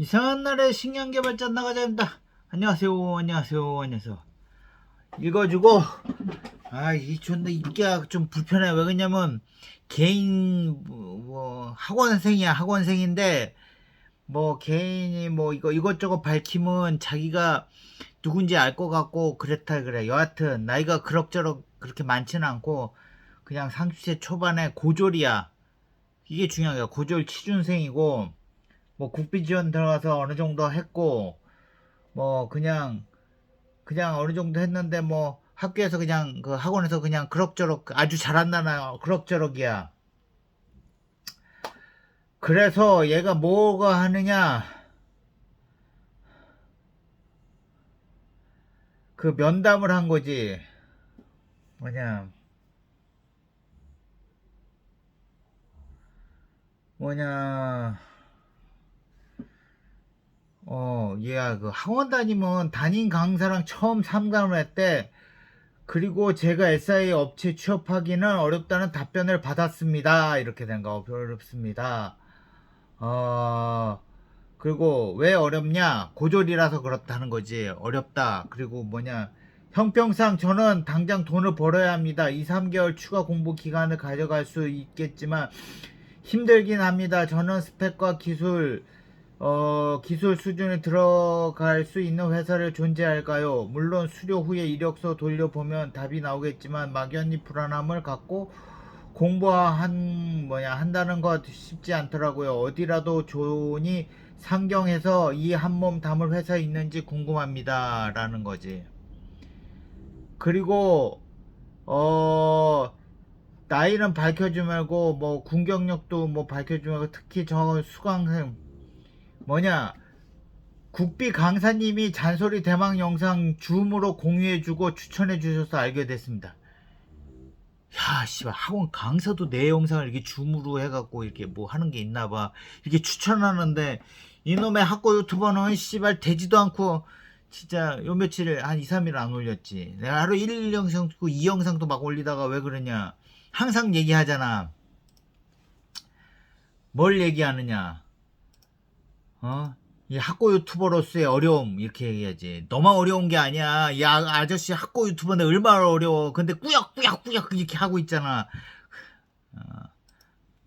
이상한 날에 식량개발자 나가자 합니다. 안녕하세요, 안녕하세요, 안녕하세요. 읽어주고, 아, 이 존나 읽기가 좀 불편해. 왜 그러냐면, 개인, 뭐, 뭐 학원생이야, 학원생인데, 뭐, 개인이 뭐, 이거, 이것저것 밝히면 자기가 누군지 알 것 같고, 그랬다, 그래. 여하튼, 나이가 그럭저럭 그렇게 많지는 않고, 그냥 30세 초반에 고졸이야. 이게 중요한 거야. 고졸 취준생이고, 뭐 국비 지원 들어가서 어느 정도 했고 뭐 그냥 그냥 어느 정도 했는데 뭐 학교에서 그냥 그 학원에서 그냥 그럭저럭 아주 잘한다나 그럭저럭이야. 그래서 얘가 뭐가 하느냐 그 면담을 한 거지. 뭐냐 뭐냐 어, 얘가 그 학원 다니면 담임 강사랑 처음 상담을 했대. 그리고 제가 SI 업체 취업하기는 어렵다는 답변을 받았습니다. 이렇게 된거 어렵습니다. 어, 그리고 왜 어렵냐? 고졸이라서 그렇다는 거지. 어렵다. 그리고 뭐냐? 형평상 저는 당장 돈을 벌어야 합니다. 2, 3개월 추가 공부 기간을 가져갈 수 있겠지만 힘들긴 합니다. 저는 스펙과 기술 어, 기술 수준에 들어갈 수 있는 회사를 존재할까요? 물론 수료 후에 이력서 돌려보면 답이 나오겠지만 막연히 불안함을 갖고 공부한 뭐냐 한다는 것 쉽지 않더라고요. 어디라도 좋으니 상경해서 이 한 몸 담을 회사 있는지 궁금합니다라는 거지. 그리고 어 나이는 밝혀주지 말고 뭐 군경력도 뭐 밝혀주지 말고 특히 저 수강생 뭐냐 국비 강사님이 잔소리 대망 영상 줌으로 공유해주고 추천해주셔서 알게 됐습니다. 야, 씨발 학원 강사도 내 영상을 이렇게 줌으로 해갖고 이렇게 뭐 하는 게 있나 봐. 이렇게 추천하는데 이놈의 학고 유튜버는 씨발 되지도 않고 진짜 요 며칠 한 2, 3일 안 올렸지. 내가 하루 1 영상 찍고 2 영상도 막 올리다가 왜 그러냐. 항상 얘기하잖아. 뭘 얘기하느냐. 어? 이 학고 유튜버로서의 어려움 이렇게 얘기하지. 너만 어려운 게 아니야. 야 아저씨 학고 유튜버인데 얼마나 어려워. 근데 꾸역꾸역꾸역 이렇게 하고 있잖아. 어,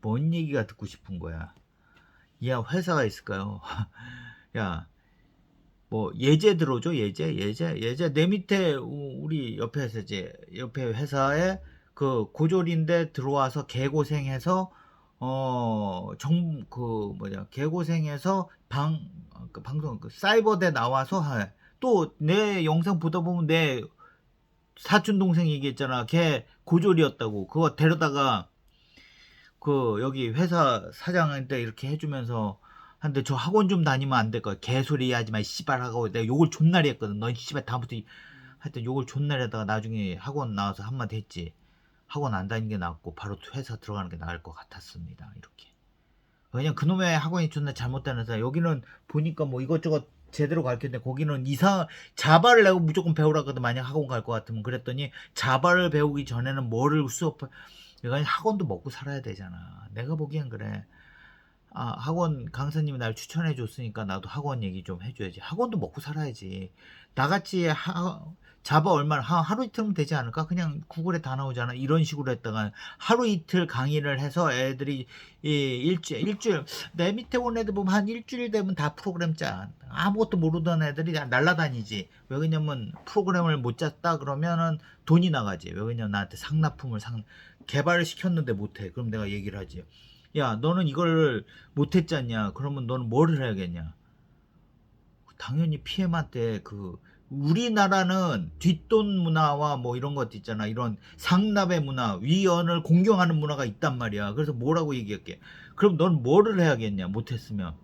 뭔 얘기가 듣고 싶은 거야. 야 회사가 있을까요? 야. 뭐 예제 들어줘 예제 예제 예제 내 밑에 우- 우리 옆에 회사지 옆에 회사에 그 고졸인데 들어와서 개고생해서 어 정 그 뭐냐 개고생해서 방 그 방송 그 사이버대 나와서 또 내 영상 보다 보면 내 사촌 동생 얘기했잖아. 걔 고졸이었다고. 그거 데려다가 그 여기 회사 사장한테 이렇게 해주면서 한데 저 학원 좀 다니면 안 될까? 개소리 하지 마 씨발 하고 내가 욕을 존나리 했거든. 넌 씨발 다음부터 이- 하여튼 욕을 존나리 하다가 나중에 학원 나와서 한마디 했지 학원 안 다니는 게 낫고 바로 회사 들어가는 게 나을 것 같았습니다. 이렇게. 왜냐면 그놈의 학원이 존나 잘못된 회사. 여기는 보니까 뭐 이것저것 제대로 가르쳤는데 거기는 이상 자바를 내고 무조건 배우라거든 만약 학원 갈 것 같으면 그랬더니 자바를 배우기 전에는 뭐를 수업 내가 학원도 먹고 살아야 되잖아. 내가 보기엔 그래. 아, 학원 강사님이 날 추천해 줬으니까 나도 학원 얘기 좀 해줘야지. 학원도 먹고 살아야지. 나같이 하, 자바 얼마나 하, 하루 이틀면 되지 않을까? 그냥 구글에 다 나오잖아. 이런 식으로 했다가 하루 이틀 강의를 해서 애들이 이 일주일 일주일 내 밑에 온 애들 보면 한 일주일 되면 다 프로그램 짜. 아무것도 모르던 애들이 날라다니지. 왜 그러냐면 프로그램을 못 짰다 그러면은 돈이 나가지. 왜 그러냐면 나한테 상납품을 상 개발을 시켰는데 못해. 그럼 내가 얘기를 하지. 야, 너는 이걸 못했잖냐? 그러면 너는 뭐를 해야겠냐? 당연히 PM한테 그 우리나라는 뒷돈 문화와 뭐 이런 것도 있잖아. 이런 상납의 문화, 위언을 공경하는 문화가 있단 말이야. 그래서 뭐라고 얘기할게. 그럼 넌 뭐를 해야겠냐? 못했으면.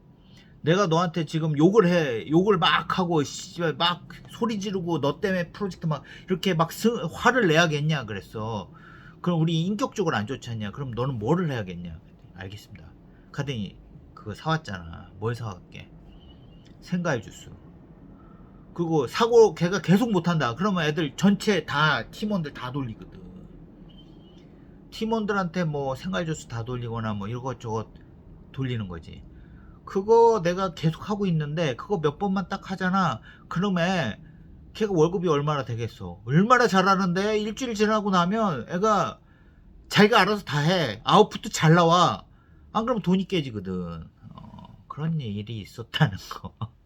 내가 너한테 지금 욕을 해. 욕을 막 하고, 씨발, 막 소리 지르고, 너 때문에 프로젝트 막, 이렇게 막 스, 화를 내야겠냐? 그랬어. 그럼 우리 인격적으로 안 좋지 않냐? 그럼 너는 뭐를 해야겠냐? 알겠습니다. 가더니, 그거 사왔잖아. 뭘 사왔게? 생과일 주스. 그리고 사고 걔가 계속 못한다. 그러면 애들 전체 다 팀원들 다 돌리거든. 팀원들한테 뭐 주스 다 돌리거나 뭐 이것저것 돌리는 거지. 그거 내가 계속 하고 있는데 그거 몇 번만 딱 하잖아. 그러면 걔가 월급이 얼마나 되겠어? 얼마나 잘하는데 일주일 지나고 나면 애가 자기가 알아서 다 해. 아웃풋도 잘 나와. 안 그러면 돈이 깨지거든. 어, 그런 일이 있었다는 거.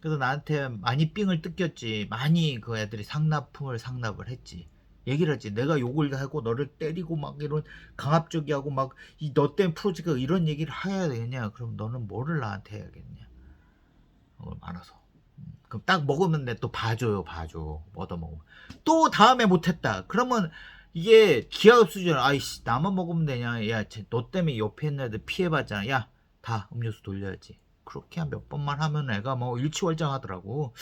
그래서 나한테 많이 삥을 뜯겼지. 많이 그 애들이 상납품을 상납을 했지. 얘기를 했지. 내가 욕을 하고 너를 때리고 막 이런 강압적이 하고 막 이 너 때문에 프로젝트가 이런 얘기를 해야 되겠냐? 그럼 너는 뭐를 나한테 해야겠냐? 그걸 말아서. 음, 그럼 딱 먹으면 내또 봐줘요, 봐줘. 얻어먹으면. 또 다음에 못했다. 그러면 이게 기하급 수준, 아이씨, 나만 먹으면 되냐? 야, 쟤너 때문에 옆에 있는 애들 피해봤잖아. 야, 다 음료수 돌려야지. 그렇게 한 몇 번만 하면 애가 뭐 일치월장하더라고.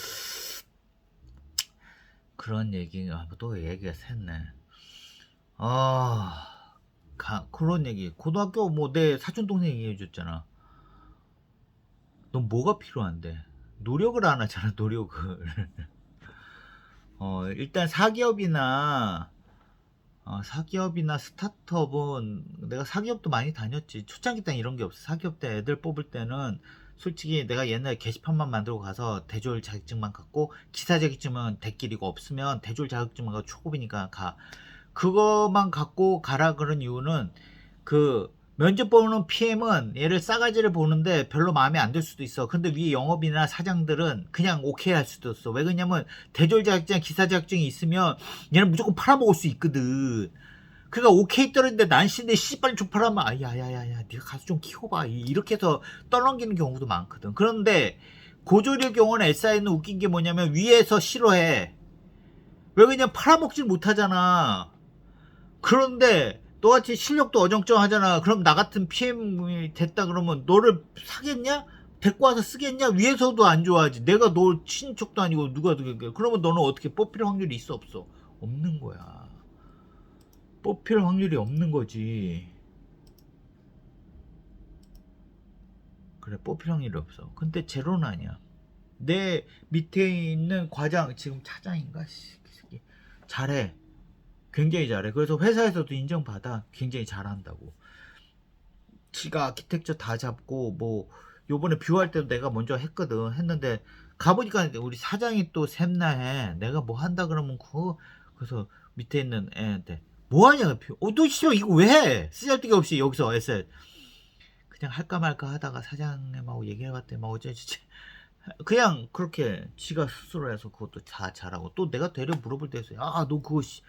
그런 얘기가 또 얘기가 샜네. 아, 가, 그런 얘기. 고등학교 뭐 내 사촌 동생 얘기해 줬잖아. 넌 뭐가 필요한데? 노력을 안 하잖아, 노력을. 어, 일단 사기업이나 어, 사기업이나 스타트업은 내가 사기업도 많이 다녔지. 초창기 때는 이런 게 없어. 사기업 때 애들 뽑을 때는 솔직히 내가 옛날에 게시판만 만들고 가서 대졸 자격증만 갖고 기사 자격증은 대길이고 없으면 대졸 자격증만 갖고 초급이니까 가. 그거만 갖고 가라 그런 이유는 그 면접 보는 PM은 얘를 싸가지를 보는데 별로 마음에 안 들 수도 있어. 근데 위에 영업이나 사장들은 그냥 오케이 할 수도 있어. 왜 그러냐면 대졸 자격증, 기사 자격증이 있으면 얘는 무조건 팔아먹을 수 있거든. 그러니까 오케이 떨어는데 난신데 씨발 족팔하면 아야야야야 네가 가서 좀 키워봐 이- 이렇게 해서 떠넘기는 경우도 많거든. 그런데 고졸의 경우는 SI는 웃긴 게 뭐냐면 위에서 싫어해. 왜 그냥 팔아먹질 못하잖아. 그런데 너같이 실력도 어정쩡하잖아. 그럼 나 같은 PM이 됐다 그러면 너를 사겠냐? 데리고 와서 쓰겠냐? 위에서도 안 좋아하지. 내가 너 친척도 아니고 누가 누가 그러면 너는 어떻게 뽑힐 확률이 있어 없어? 없는 거야. 뽑힐 확률이 없는 거지. 그래 뽑힐 확률이 없어. 근데 제로는 아니야. 내 밑에 있는 과장 지금 차장인가? 씨. 잘해. 굉장히 잘해. 그래서 회사에서도 인정받아. 굉장히 잘한다고. 지가 아키텍처 다 잡고 뭐 요번에 뷰할 때도 내가 먼저 했거든. 했는데 가보니까 우리 사장이 또 샘나해. 내가 뭐 한다 그러면 그 그래서 밑에 있는 애한테 뭐 하냐? 뷰. 어, 너 씨발 이거 왜 해? 쓰잘데기 없이 여기서 에셋. 그냥 할까 말까 하다가 사장님하고 얘기해봤더니 막 어쩌지 그냥 그렇게 지가 스스로 해서 그것도 다 잘하고 또 내가 되려 물어볼 때 있어요. 아, 너 그거 씨,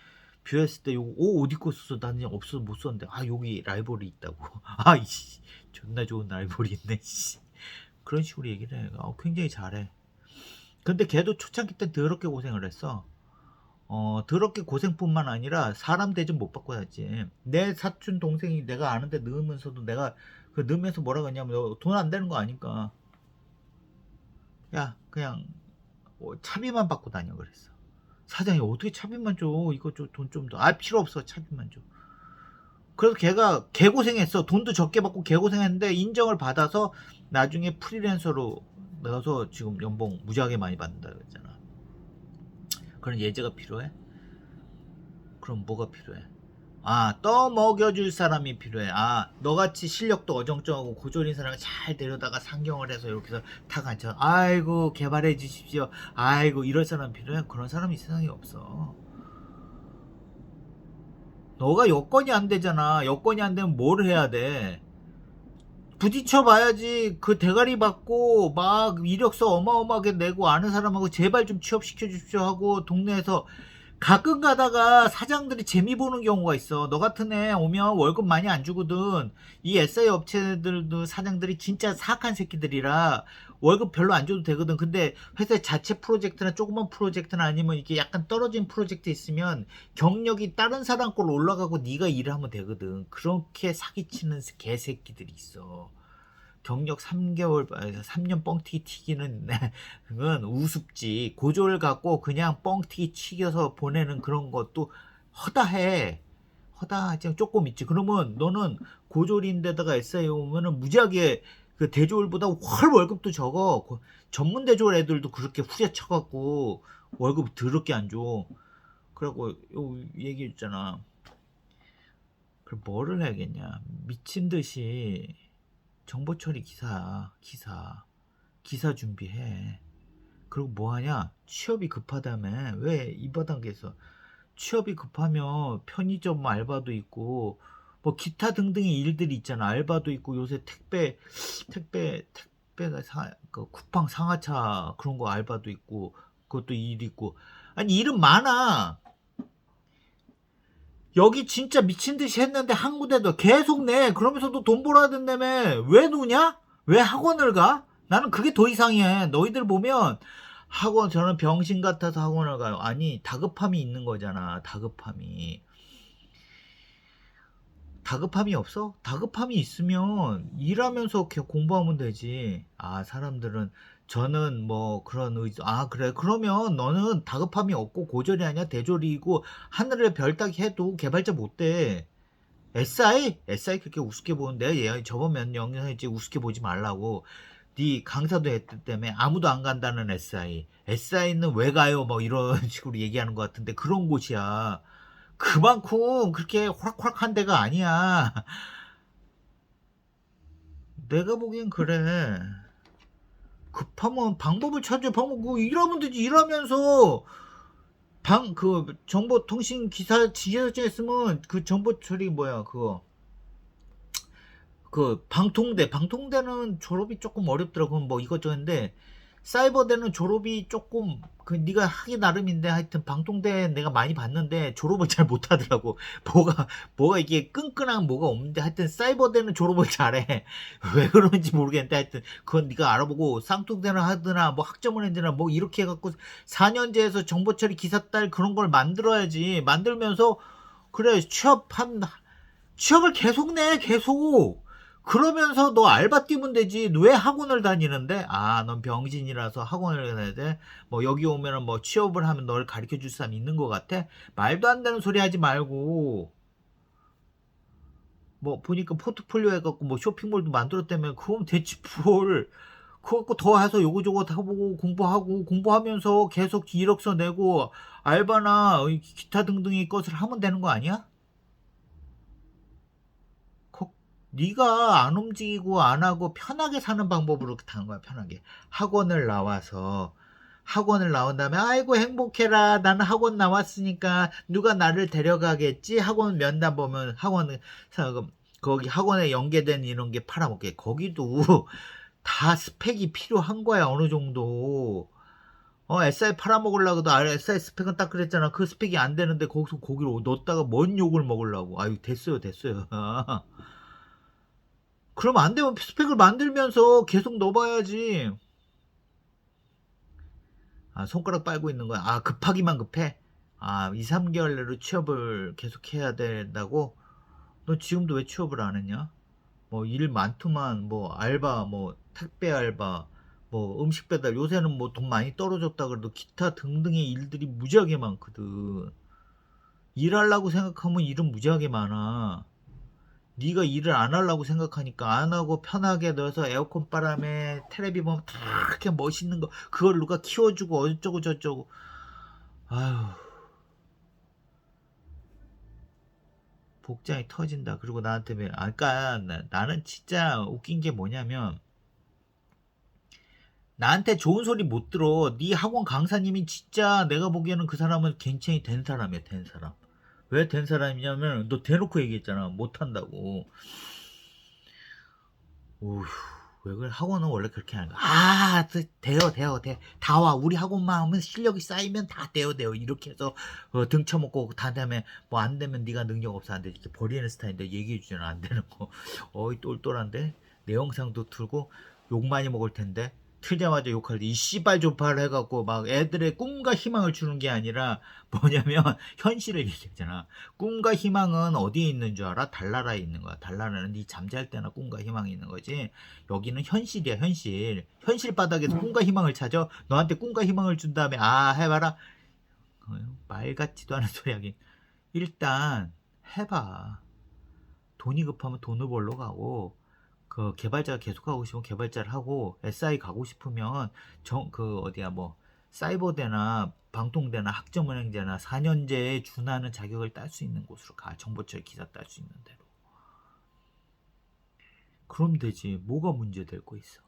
뷰했을 때 요거 옷 어디 거 썼어? 나는 없어서 못 썼는데 아 여기 라이벌이 있다고. 아이씨 존나 좋은 라이벌이 있네. 씨. 그런 식으로 얘기를 해. 아, 굉장히 잘해. 근데 걔도 초창기 때 더럽게 고생을 했어. 어, 더럽게 고생뿐만 아니라 사람 대접 못 받고 하지. 내 사촌 동생이 내가 아는데 넣으면서도 내가 그 넣으면서 뭐라고 했냐면 돈 안 되는 거 아니까. 야, 그냥 어, 차비만 받고 다녀 그랬어. 사장이 어떻게 차비만 줘? 이거 돈좀 더. 아, 필요 없어. 차비만 줘. 그래서 걔가 개고생했어. 돈도 적게 받고 개고생했는데 인정을 받아서 나중에 프리랜서로 넣어서 지금 연봉 무지하게 많이 받는다 그랬잖아. 그런 예제가 필요해? 그럼 뭐가 필요해? 아, 떠먹여줄 사람이 필요해. 아, 너같이 실력도 어정쩡하고 고졸인 사람을 잘 데려다가 상경을 해서 이렇게 해서 탁 앉혀. 아이고, 개발해 주십시오. 아이고, 이럴 사람 필요해? 그런 사람이 이 세상에 없어. 너가 여건이 안 되잖아. 여건이 안 되면 뭘 해야 돼? 부딪혀 봐야지. 그 대가리 받고 막 이력서 어마어마하게 내고 아는 사람하고 제발 좀 취업시켜 주십시오 하고 동네에서 가끔 가다가 사장들이 재미 보는 경우가 있어. 너 같은 애 오면 월급 많이 안 주거든. 이 SI 업체들도 사장들이 진짜 사악한 새끼들이라 월급 별로 안 줘도 되거든. 근데 회사 자체 프로젝트나 조그만 프로젝트나 아니면 이게 약간 떨어진 프로젝트 있으면 경력이 다른 사람 걸로 올라가고 네가 일을 하면 되거든. 그렇게 사기치는 개새끼들이 있어. 경력 3개월, 3년 뻥튀기 튀기는 그건 우습지. 고졸 갖고 그냥 뻥튀기 튀겨서 보내는 그런 것도 허다해. 허다하지 조금 있지. 그러면 너는 고졸인데다가 SI 오면은 무지하게 그 대졸보다 훨 월급도 적어. 고- 전문 대졸 애들도 그렇게 후려쳐갖고 월급 더럽게 안 줘. 그러고 요 얘기했잖아. 그럼 뭐를 해야겠냐? 미친 듯이 정보 처리 기사 기사 기사 준비해 그리고 뭐 하냐 취업이 급하다며 왜 이 바닥에서 취업이 급하면 편의점 알바도 있고 뭐 기타 등등의 일들이 있잖아. 알바도 있고 요새 택배 택배 택배가 사, 그 쿠팡 상하차 그런 거 알바도 있고 그것도 일 있고. 아니 일은 많아. 여기 진짜 미친 듯이 했는데 한 군데도 계속 내. 그러면서도 돈 벌어야 된다며. 왜 노냐? 왜 학원을 가? 나는 그게 더 이상해. 너희들 보면 학원 저는 병신 같아서 학원을 가요. 아니 다급함이 있는 거잖아. 다급함이 다급함이 없어? 다급함이 있으면 일하면서 공부하면 되지. 아, 사람들은 저는 뭐 그런 의지, 아, 그래. 그러면 너는 다급함이 없고 고졸이 아니야. 대졸이고 하늘에 별 따기 해도 개발자 못 돼. SI? SI 그렇게 우습게 보는데 얘 저번 몇 영상이지 우습게 보지 말라고. 네 강사도 했기 때문에 아무도 안 간다는 SI. SI는 왜 가요? 뭐 이런 식으로 얘기하는 것 같은데 그런 곳이야. 그만큼 그렇게 호락호락한 데가 아니야. 내가 보기엔 그래. 급하면 방법을 찾아. 방법, 그 일하면 되지. 일하면서 방, 그 정보통신 기사 지휘자 했으면 그 정보 처리 뭐야, 그거. 그 방통대, 방통대는 졸업이 조금 어렵더라고. 뭐 이것저것인데 사이버대는 졸업이 조금 그 네가 하기 나름인데 하여튼 방통대 내가 많이 봤는데 졸업을 잘 못하더라고. 뭐가 뭐가 이게 끈끈한 뭐가 없는데 하여튼 사이버대는 졸업을 잘해. 왜 그런지 모르겠는데 하여튼 그건 네가 알아보고 쌍통대는 하드나 뭐 학점을 했느나 뭐 이렇게 해갖고 4년제에서 정보처리 기사 딸 그런 걸 만들어야지. 만들면서 그래 취업 한 취업을 계속 내 계속 그러면서 너 알바 뛰면 되지. 왜 학원을 다니는데? 아, 넌 병신이라서 학원을 가야 돼. 뭐 여기 오면은 뭐 취업을 하면 너를 가르쳐 줄 사람 있는 것 같아? 말도 안 되는 소리 하지 말고. 뭐 보니까 포트폴리오 해갖고 뭐 쇼핑몰도 만들었다면 그건 대체 뭘. 그거 갖고 더 해서 요거저거 다 보고 공부하고 공부하면서 계속 이력서 내고 알바나 기타 등등의 것을 하면 되는 거 아니야? 네가 안 움직이고 안 하고 편하게 사는 방법으로 타는 거야 편하게. 학원을 나와서. 학원을 나온 다음에 아이고 행복해라. 나는 학원 나왔으니까 누가 나를 데려가겠지? 학원 면담 보면 학원 거기 학원에 연계된 이런 게 팔아먹게. 거기도 다 스펙이 필요한 거야 어느 정도. 어 SI 팔아먹으려고도 아, SI 스펙은 딱 그랬잖아. 그 스펙이 안 되는데 거기서 고기를 넣었다가 뭔 욕을 먹으려고. 아유 됐어요 됐어요 그럼 안 되면 스펙을 만들면서 계속 넣어봐야지. 아, 손가락 빨고 있는 거야. 아, 급하기만 급해? 아, 2, 3개월 내로 취업을 계속 해야 된다고? 너 지금도 왜 취업을 안 했냐? 뭐, 일 많더만, 뭐, 알바, 뭐, 택배 알바, 뭐, 음식 배달, 요새는 뭐 돈 많이 떨어졌다 그래도 기타 등등의 일들이 무지하게 많거든. 일하려고 생각하면 일은 무지하게 많아. 네가 일을 안 하려고 생각하니까 안 하고 편하게 넣어서 에어컨 바람에 테레비 보면 다 이렇게 멋있는 거 그걸 누가 키워주고 어쩌고 저쩌고. 아휴. 복장이 터진다. 그리고 나한테 왜 아까 나는 진짜 웃긴 게 뭐냐면 나한테 좋은 소리 못 들어. 네 학원 강사님이 진짜 내가 보기에는 그 사람은 괜찮이 된 사람이야 된 사람 왜 된 사람이냐면 너 대놓고 얘기했잖아. 못한다고. 오휴 왜 그래? 학원은 원래 그렇게 하는 거야. 아 돼요 돼요 돼다 와. 우리 학원만 하면 실력이 쌓이면 다 돼요 돼요 이렇게 해서 어, 등쳐먹고 다 다음에 뭐 안 되면 네가 능력 없어. 안 돼. 이렇게 버리는 스타일인데 얘기해 주지는 안 되는 거. 어이 똘똘한데? 내 영상도 틀고 욕 많이 먹을 텐데 틀자마자 욕할 때 이 씨발 조파를 해갖고 막 애들의 꿈과 희망을 주는 게 아니라 뭐냐면 현실을 얘기했잖아. 꿈과 희망은 어디에 있는 줄 알아? 달나라에 있는 거야. 달나라는 네 잠잘 때나 꿈과 희망이 있는 거지. 여기는 현실이야 현실. 현실 바닥에서 음. 꿈과 희망을 찾아. 너한테 꿈과 희망을 준 다음에 아 해봐라. 말 같지도 않은 소리 하긴. 일단 해봐. 돈이 급하면 돈을 벌러 가고 그 개발자가 계속 하고 싶으면 개발자를 하고 SI 가고 싶으면 정 그 어디야 뭐 사이버대나 방통대나 학점은행제나 4년제에 준하는 자격을 딸 수 있는 곳으로 가 정보처리 기사 딸 수 있는 대로 그럼 되지. 뭐가 문제 될 거 있어.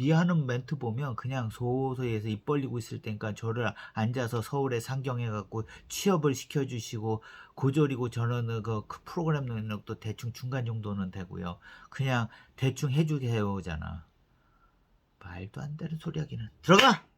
네 하는 멘트 보면 그냥 소소해서 입 벌리고 있을 때니까 저를 앉아서 서울에 상경해 갖고 취업을 시켜주시고 고졸이고 저는 그 프로그램 능력도 대충 중간 정도는 되고요. 그냥 대충 해주세요잖아. 말도 안 되는 소리 하기는. 들어가!